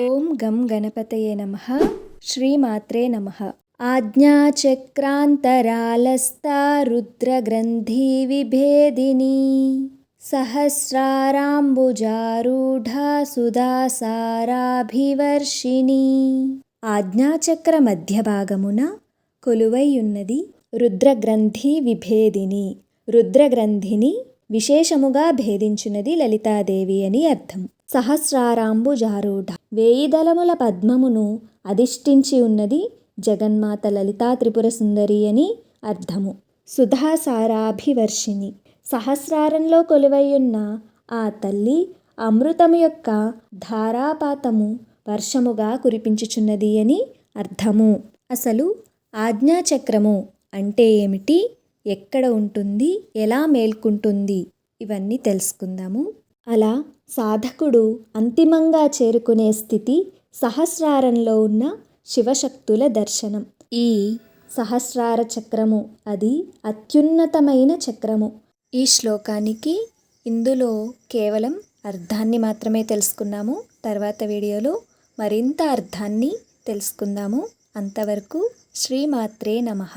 ఓం గం గణపతయే నమ. శ్రీమాత్రే నమ. ఆజ్ఞాచక్రాంతరాలస్తా రుద్రగ్రంథి విభేదిని సహస్రారాంబుజారూఢా సుధాసారాభివర్షిణి ఆజ్ఞాచక్ర మధ్య భాగమున కొలువై రుద్రగ్రంథి విభేదిని రుద్రగ్రంథిని విశేషముగా భేదించున్నది లలితాదేవి అని అర్థం. సహస్రారాంబుజారూఢ వేయిదళముల పద్మమును అధిష్ఠించి ఉన్నది జగన్మాత లలితా త్రిపుర సుందరి అని అర్థము. సుధాసారాభివర్షిణి. సహస్రారంలో కొలువైయున్న ఆ తల్లి అమృతము యొక్క ధారాపాతము వర్షముగా కురిపించుచున్నది అని అర్థము. అసలు ఆజ్ఞాచక్రము అంటే ఏమిటి? ఎక్కడ ఉంటుంది? ఎలా మేల్కుంటుంది? ఇవన్నీ తెలుసుకుందాము. అలా సాధకుడు అంతిమంగా చేరుకునే స్థితి సహస్రారంలో ఉన్న శివశక్తుల దర్శనం. ఈ సహస్రార చక్రము అది అత్యున్నతమైన చక్రము. ఈ శ్లోకానికి ఇందులో కేవలం అర్థాన్ని మాత్రమే తెలుసుకున్నాము. తర్వాత వీడియోలో మరింత అర్థాన్ని తెలుసుకుందాము. అంతవరకు శ్రీమాత్రే నమః.